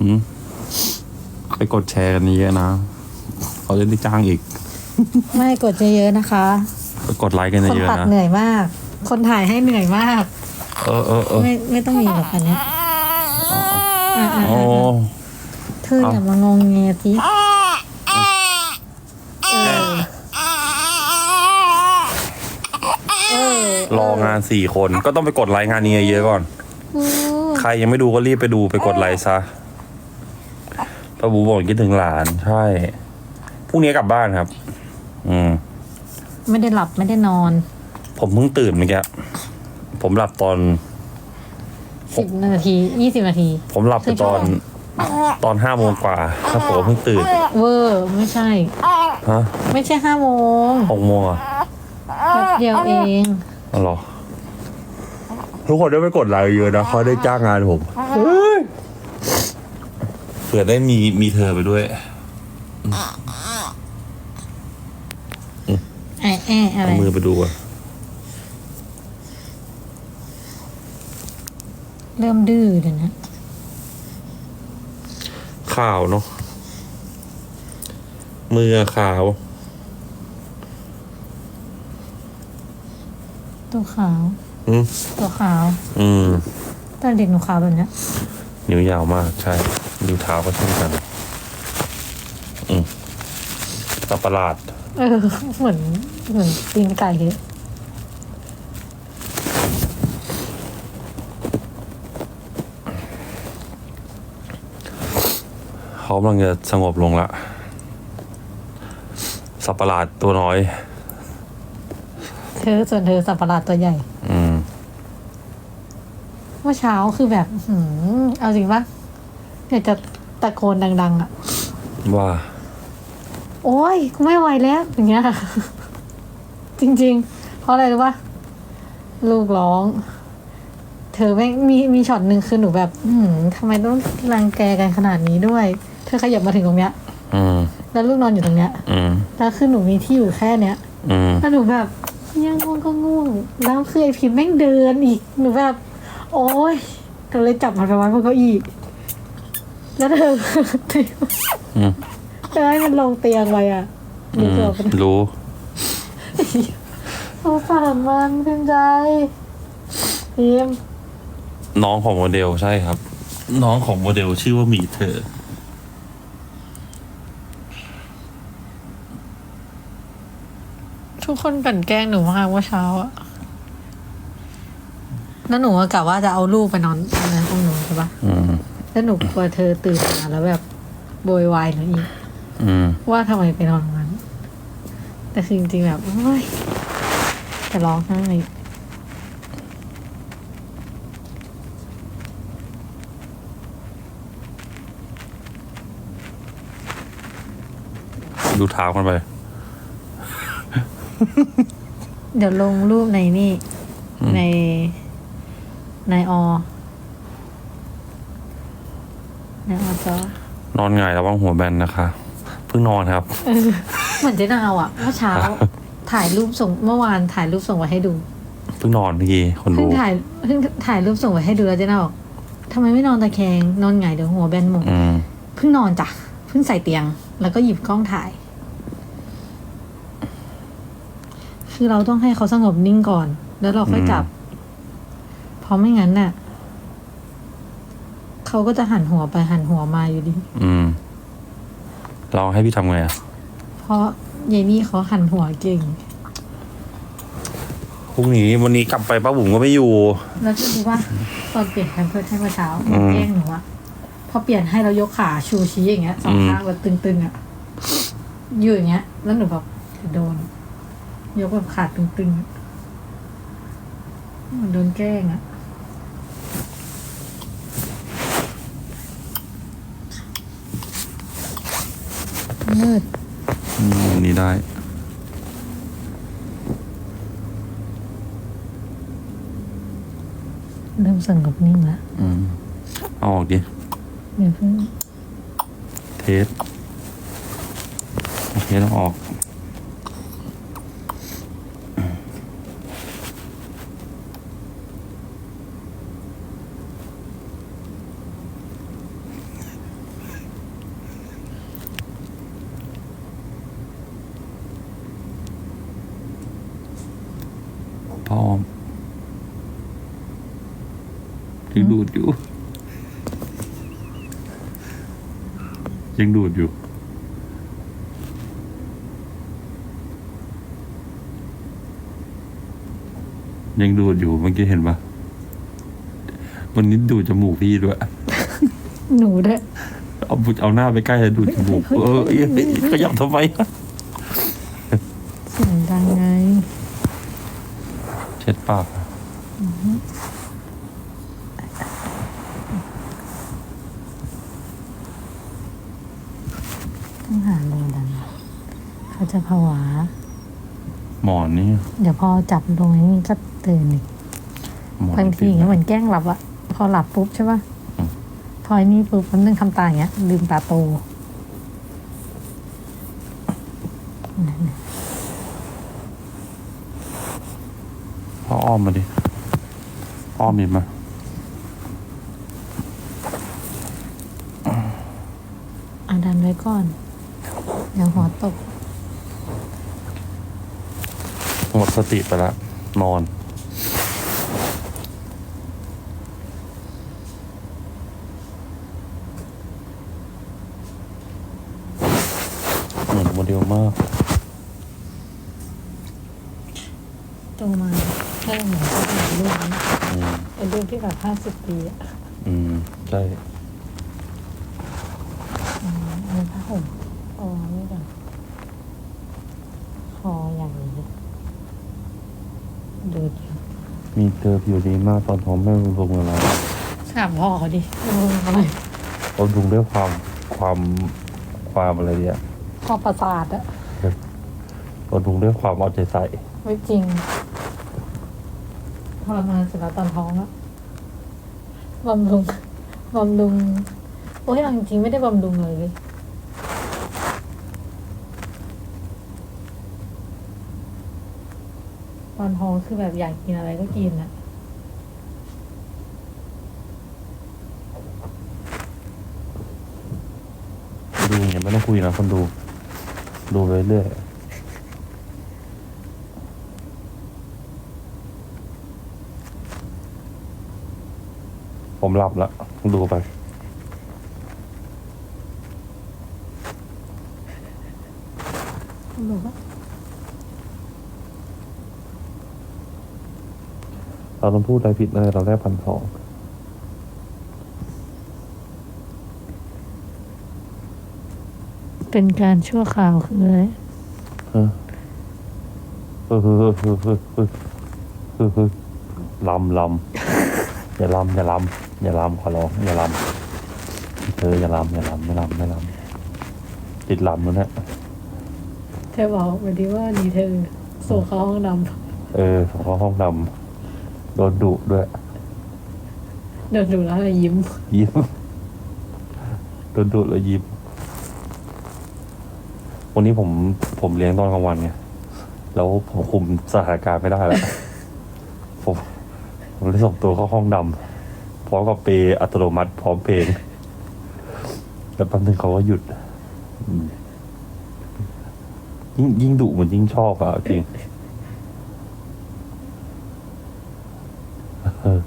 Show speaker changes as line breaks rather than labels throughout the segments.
หืมไปกดแชร์กันเยอะนะเขาจะได้จ้างอีก
ไม่กดเยอะๆนะคะ
ไปกดไลค์กัน
คน
เยอะ
ตัด
ๆนะ
เหนื่อยมาก คนถ่ายให้เหนื่อยมาก
เออเออเออ
ไม่ไม่ต้องมีหรอกอันเนี้ยอะอะ
โอ้
อะเธออย่ามางงเงียสิเออเออ
รองานสี่คนก็ต้องไปกดไลค์งานนี้เยอะๆก่อน
อืม
ใครยังไม่ดูก็รีบไปดูไปกดไลค์ซะป้าบูบอกคิดถึงหลานใช่พรุ่งนี้กลับบ้านครับ อืม
ไม่ได้หลับไม่ได้นอน
ผมเพิ่งตื่นเมื่อกี้ผมหลับตอน
สิบนาทียี่สิบนาที
ผมหลับไปตอน ตอนห้าโมงกว่าแล้วผมก็เพิ่งตื่น
เวอร์ไม่ใช่
ฮะ
ไม่ใช่ห้าโมง
หกโมงเหรอะ
แป๊บเดียวเอง
อ๋อเหรอทุกคนได้ไปกดไลค์เยอะนะเขาได้จ้างงานผมเผื่อได้มีมีเธอไปด้วย
แอะแอะอะไร
เอามือไปดูอะ
เริ่มดื้อเดี๋ยวนะ
ขาวเนาะมือขาว
ตัวขาว
อืม
ตัวขาว
อืม
ตอนเด็กหนูขาวแบบเนี้ย
นิ้วยาวมากใช่นิ้วเท้าก็เช่นกัน อืมสับประหลาด
เออ เหมือนเหมือนตีนไก่เลย
เขากำลังจะสงบลงละสับประหลาดตัวน้อย
เธอส่วนเธอสับประหลาดตัวใหญ่
อืม
เมื่อเช้าคือแบบหืมเอาจริงปะอยากจะตะโกนดัง ๆ อะ
ว่า
โอ้ยกูไม่ไหวแล้วอย่างเงี้ย จริง ๆ เพราะอะไรรู้ปะลูกร้อง เธอแม่งมีมีช็อตหนึ่งคือหนูแบบอืมทำไมต้องรังแกกันขนาดนี้ด้วย เธอขยับมาถึงตรงเนี้ย
อืม
แล้วลูกนอนอยู่ตรงเนี้ย
อืม
แล้วคือหนูมีที่อยู่แค่เนี้ย
อืม
แล้วหนูแบบ ยังง่วงก็ง่วง แล้วคือไอพิมพ์แม่งเดินอีกหนูแบบ โอ๊ยก็เลยจับมันไปไว้บนเก้าอี้แล้วเธอ
อืม
เธอให้มันลงเตียงไปอะ
อื
รู้
ม
ตัวปะเนี่ย
รู้
สงสารมันเพื่อนใจพิมพ์
น้องของโมเดลใช่ครับ น้องของโมเดลชื่อว่าหมีเธอ
ทุกคนกลันแกล้งหนูมากเมื่อเช้าอะแล้วหนูก็กะว่าจะเอาลูกไปนอนตรงนั้นตรงหนูใช่ปะ
อืม
แล้วหนูกลัวเธอตื่นมาแล้วแบบโวยวายหนูอีก
อืม
ว่าทำไมไปนอนตรงนั้น แต่คือจริงๆแบบโอ้ยจะร้องไห้
ดูเท้ากันไป
เดี๋ยวลงรูปในนี่
อืม
ใน ในอในอจอน
อนหงายระวังหัวแบนนะคะ เพิ่งนอนครับ
เหมือนเจ๊นาวอะเมื่อเช้า ถ่ายรูปส่งเมื่อวานถ่ายรูปส่งไว้ให้ดู
เพิ่งนอนเมื่อกี้คน
เพิ่
ดู
งถ่ายเพิ่งถ่ายรูปส่งไว้ให้ดูแล้วเจ๊นาวบอกทำไมไม่นอนตะแคงนอนหงายเดี๋ยวหัวแบนหมด
อืม
เพิ่งนอนจ้ะ เพิ่งใส่เตียง แล้วก็หยิบกล้องถ่าย คือเราต้องให้เขาสงบนิ่งก่อน แล้วเราค่อยจับ เพราะไม่งั้นน่ะ เขาก็จะหันหัวไปหันหัวมาอยู่ดี
อืม เราให้พี่ทำไงอะ
เพราะยายนี่เขาหันหัวเก่ง
พรุ่งนี้วันนี้กลับไปป้าบุ๋มก็ไม่อยู่
แล้วจะรู้ว่าตอนเปลี่ยนแพมเพิร์สให้เมื่อเช้า
อืม
แกล้งหนูอะพอเปลี่ยนให้เรายกขาชูชี้อย่างเงี้ยสอง
อืม
ข้างแบบตึงๆอะอยู่อย่างเงี้ย แล้วหนูแบบโดน ยกแบบขาตึงๆอะเหมันโดนแกล้งอะมืด
อืมวันนี้ได้
เริ่มสงบนิ่งแล้ว
อืมเอาออกดิ
เดี๋ยวเพิ่ง
เทสโอเคต้องออก
เยั
งดูดอยู่ ยังดูดอยู่ ยังดูดอยู่เมื่อกี้เห็นปะวันนี้ดูดจมูกพี่ด้วย
หนูด้วย
เอาบุเอาหน้าไปใกล้แล้วดูดจมูกเออเอ้ยขยับทำไมอะ
เสียงดังไง
เช็ดปากอะ
ต้องหาแรงดันเขาจะผวา
หมอนนี่
เดี๋ยวพอจับลงนี้ก็ตื่นอีก
หมอน
บางทีอย่างเงี้ยเหมือนแกล้งหลับอะพอหลับปุ๊บใช่ปะ
อืม
พอไอ้นี่ปุ๊บมันนึงทำตาอย่างเงี้ยลืมตาโต
พ่ออ้อมมาดิ อ้อมอีกมา
อะดันไว้ก่อน เดี๋ยวหัวตก
หมดสติไปแล้วนอน เหมือนโมเดลมาก
โตมาแค่เหมือนก็เป็นลูกนะ
อืม
เป็นลูกที่แบบห้าสิบปีอะ
อืม ใช่
อืมอันนี้ผ้าห่ม โอ้นี่ก่อนคออย่างนี้ดูดิ
มีเธอผิวดีมากตอนท้องแม่บำรุงอะไร
ถามพ่อเขาดิเอออะไร
บำรุงด้วยความความความอะไรเนี่ย
พ่อประสาทอะ
บำรุงด้วยความเอาใจใส่
ไม่จริงทรมานเสร็จแล้วตอนท้องอะบำรุงบำรุงโอ้ยเอาจริงๆไม่ได้บำรุงเลยเลย ตอนท้องคือแบบอยากกินอะไรก็กินอะ
ดูอย่างเงี้ยไม่ต้องคุยนะคนดู ดูไปเรื่อยผมหลับแล้วดูไป
บอ
เราต้องพูดอะไรผิดอะไเราแลกพันสอง
เป็นการชั่วข่าวคืออะไร
ลำลำอย่าลำอย่าลำอย่าลำขอร้องอย่าลำเธออย่าลำอย่าลำไม่ลำไม่ลำติดลำแล้วเนี่ย
เธอบอกวันนี้ว่านีเธอส่งเข้าห้องดำ
เออส่งเข้าห้องดำ โดนดุด้วยำ
เดินดูแล้วเลยยิ้ม
ยิ้ม โดนดุแล้วยิ้ม วันนี้ผมผมเลี้ยงตอนกลางวันไง แล้วผมคุมสถานการณ์ไม่ได้แล้ว ผมผมเลยส่งตัวเข้าห้องดำพร้อมกับเปย์อัตโนมัติพร้อมเพลงแล้วแป๊บนึงเขาก็หยุดอืมยิ่งยิ่งดุเหมือนยิ่งชอบอะจริงเออ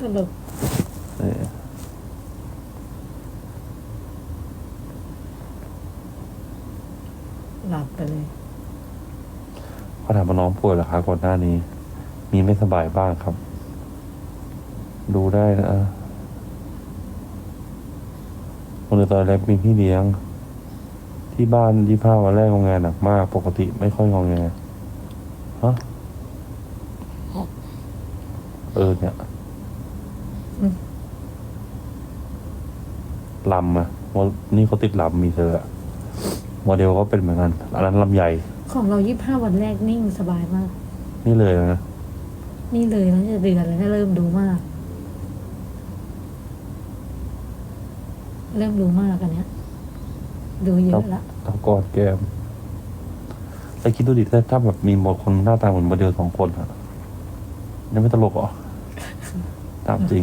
ตลก
เออ
หลับไปเลย
เขาถามว่า น้องป่วยเหรอคะก่อนหน้านี้ มีไม่สบายบ้างครับ ดูได้นะคนเดียวตอนแรกมีพี่เลี้ยง ที่บ้านที่ผ้าวันแรกงองแงหนักมาก ปกติไม่ค่อยงองแงฮะเออเนี่ยลำอะว่านี่เขาติดลำมีเธออะโมเดลก็เป็นเหมือนกัน อันนั้นลำใหญ่
ของเรายี่ห้าวันแรกนิ่งสบายมาก
นี่เลยนะ
นี่เลยตั้งแต่เดือนแล้วเริ่มดูมาก เริ่มดูมากอันเนี้ยดูเยอะละ
ตะกอดแก้มไอ้คิดดูดิถ้าถ้าแบบมีหมดคนหน้าตาเหมือนโมเดลสองคนอะยังไม่ตลกเหรอ ตามจริง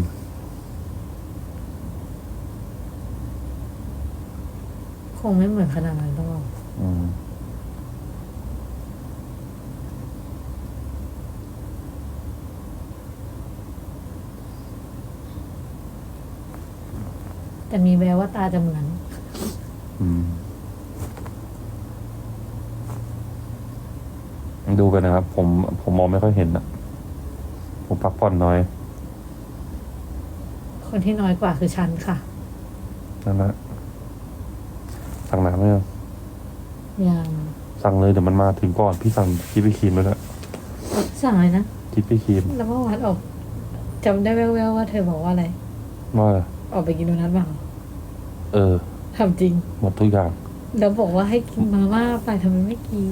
คงไม่เหมือนขนาดนั้นหรอก
อืม
แต่มีแววว่าตาจะเหมือน
อืมดูกันนะครับ ผมผมมองไม่ค่อยเห็นอะผมพักผ่อนน้อย
คนที่น้อยกว่าคือฉันค่ะ
นั่นแหละสั่งน้ำไหมยัง
ยัง
สั่งเลยเดี๋ยวมันมาถึงก่อน พี่สั่งคิปปี้ครีมแล้วแหละ
สั่งเลยนะ
คิปปี้ครีม
แล้วเมื่อวานออกจำได้แววๆว่าเธอบอกว่าอะไร
ว่า
ออกไปกินโดนัทเปล่า
เออ
ทำจริง
หมดทุกอย่าง
แล้วบอกว่าให้กินมาม่าไปทำไมไม่กิน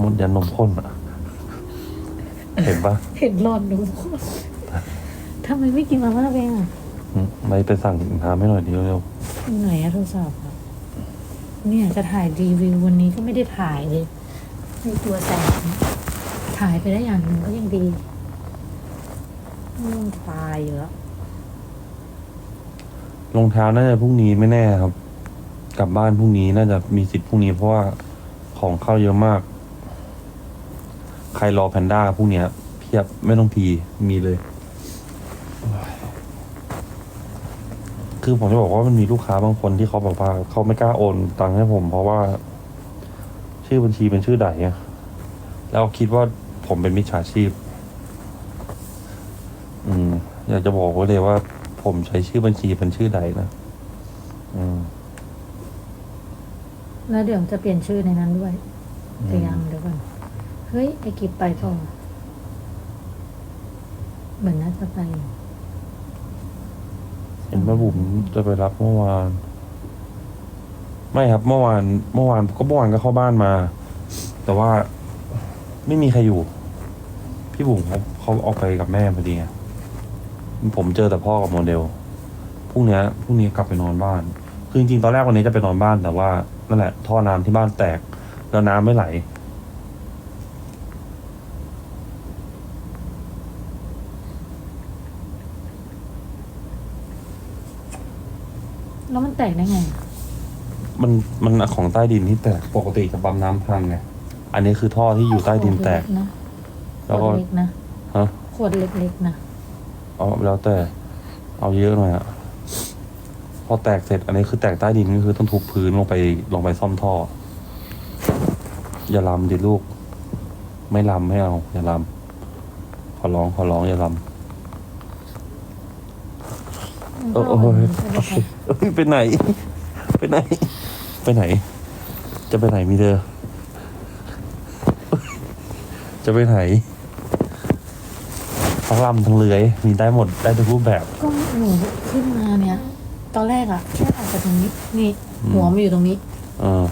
หมดยันนมข้นอะเห็นปะ
เห็นหลอนหนูทำไมไม่กินมาม่าไปอะ
อืมไม่ไปสั่งน้ำให้หน่อยเดียวเร็ว
อยู่ไหนอะโทรศัพท์อะเนี่ยจะถ่ายรีวิววันนี้ก็ไม่ได้ถ่ายเลยมีตัวแสงถ่ายไปได้อย่างหนึ่งก็ยังดีมันตายอยู่แล้ว
รองเท้าน่าจะพรุ่งนี้ไม่แน่ครับ กลับบ้านพรุ่งนี้น่าจะมีสิทธิ์พรุ่งนี้เพราะว่าของเข้าเยอะมาก ใครรอแพนด้าพรุ่งเนี้ยเพียบไม่ต้องพีมีเลย คือผมจะบอกว่ามันมีลูกค้าบางคนที่เขาแบบว่าเขาไม่กล้าโอนตังค์ให้ผม เพราะว่า ชื่อบัญชีเป็นชื่อใดอะแล้วคิดว่าผมเป็นมิจฉาชีพ อืม อยากจะบอกไว้เลยว่า ผมใช้ชื่อบัญชีเป็นชื่อใดนะอืม
แล้วเดี๋ยวจะเปลี่ยนชื่อในนั้นด้วยแต่ยังเดี๋ยวก่อนเฮ้ย ไอกิบไปต่อเหมือนน่าจะไป
เห็นแม่บุ๋มจะไปรับเมื่อวาน ไม่ครับ เมื่อวาน เมื่อวานก็เมื่อวานก็เข้าบ้านมา แต่ว่าไม่มีใครอยู่ พี่บุ๋มเขาเขาออกไปกับแม่พอดีไง ผมเจอแต่พ่อกับโมเดลพรุ่งเนี้ยพรุ่งนี้กลับไปนอนบ้าน คือจริงๆตอนแรกวันนี้จะไปนอนบ้านแต่ว่านั่นแหละ ท่อน้ำที่บ้านแตก แล้วน้ำไม่ไหล
แล้วมันแตกได้ไง
มันมันของใต้ดินที่แตกปกติจะปั๊มน้ำพังไงอันนี้คือท่อที่อยู่ใต้ดินแตก
ขวดเล็นะข
แล้ว
ว
ก็
ดเล็กนะ
ฮะ
ขวดเล็กๆนะ
เอาแล้วแต่เอาเยอะหน่อยอะพอแตกเสร็จอันนี้คือแตกใต้ดินก็คือต้องทุบพื้นลงไปลงไปซ่อมท่อ อย่าลำดิลูก ไม่ลำไม่เอา อย่าลำขอร้องขอร้องอย่าลำเออเออเออเอ้ยไปไหน ไปไหน ไปไหน จะไปไหนมีเธอจะไปไหน ทั้งลำทั้งเลื้อยมีได้หมดได้ทุกรูปแบบ
ก็หนูขึ้นมาเนี่ย ตอนแรกอะแค่ออกจากตรงนี้ นี่
อืม
หัวมันอยู่ตรงนี้
เออ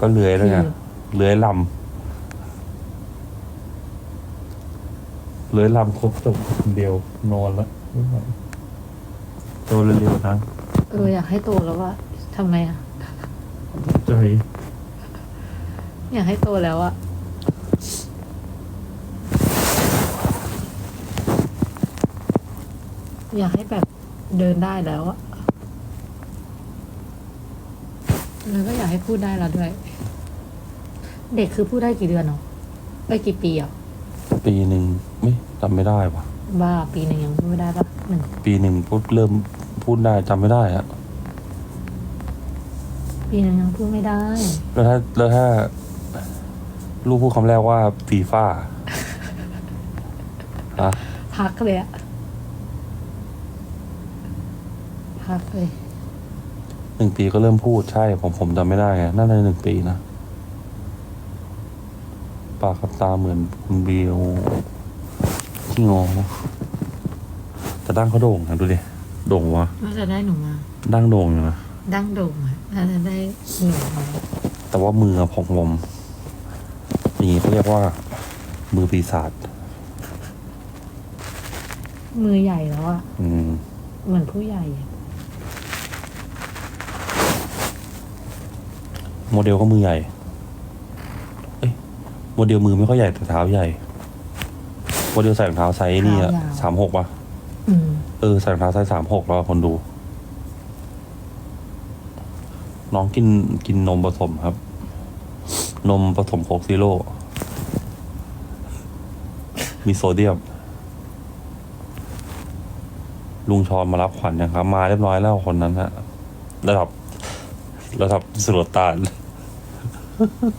ก็เลื้อยแล้วไง
อืม
เลื้อยลำเลื้อยลำครบจบคนเดียวนอนแล้วไม่ไหวโตเร็วๆนะ
เอออยากให้โตแล้วว่าทำไมอะ
ใจ
อยากให้โตแล้วอะ อยากให้แบบเดินได้แล้วอะแล้วก็อยากให้พูดได้แล้วด้วย เด็กคือพูดได้กี่เดือนเนาะไปกี่ปีอะ
ปีหนึ่งไม่จำไม่ได้ว่ะ
บ้าปีหนึ่งยังพูดไม่ได้ปะหนึ่ง
ปีหนึ่งพูดเริ่มพูดได้จำไม่ได้อะ
ปีหนึ่งยังพูดไม่ได้
แล้วถ้าแล้วถ้า ลูกพูดคำแรกว่าฟีฟ่าฮะ
พักเลยอะ พักเลย
หนึ่งปีก็เริ่มพูดใช่ผมผมจำไม่ได้ไงน่าจะหนึ่งปีนะปากกับตาเหมือนคุณเบียวขี้งอแต่ดั้งเขาโด่งนะดูดิโด่งวะ
น่าจะได้หนูมา
ดั้งโด่งอยู่นะ
ดั้งโด่งอะน่าจะได้หนูมา
แต่ว่ามืออะของผมอย่างนี้เขาเรียกว่า มือปีศาจ
มือใหญ่แล้วอะ
อืม
เหมือนผู้ใหญ่อะ
โมเดลก็มือใหญ่ เอ้ยโมเดลมือไม่ค่อยใหญ่แต่เท้าใหญ่ โมเดลใส่รองเท้าไซส์นี่อะสามหกป่ะ
อืม
เออใส่รองเท้าไซส์สามหกแล้วคนดู น้องกินกินนมผสมครับ นมผสมโคกซีโร่ มีโซเดียม ลุงชอนมารับขวัญยังครับ มาเรียบร้อยแล้วคนนั้นฮะ ระดับ ระดับสุลต่าน 呵 呵